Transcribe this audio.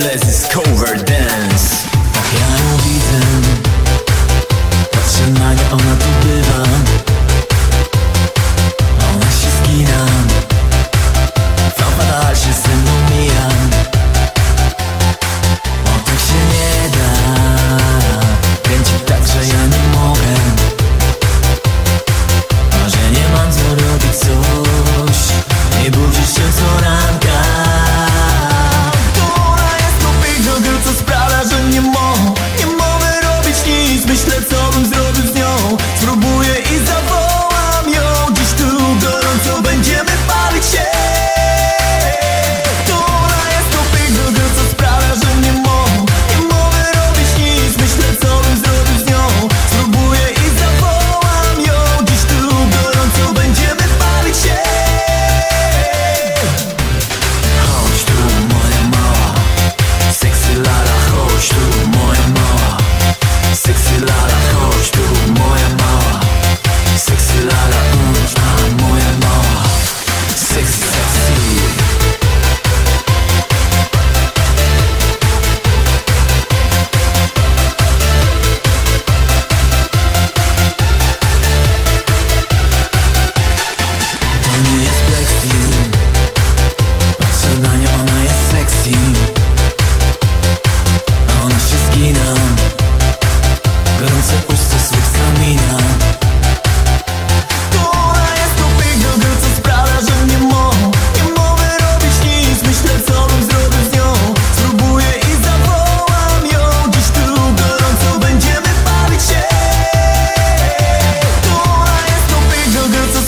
Endless is cover dance. Tak ja ją widzę. Patrzę na nie, ona tu bywa. Ona się zgina. Fatal się ze mną mija. O tak się nie da. Kręci tak, że ja nie mogę. Może nie mam co robić coś. Nie budzisz się co touch the. 这个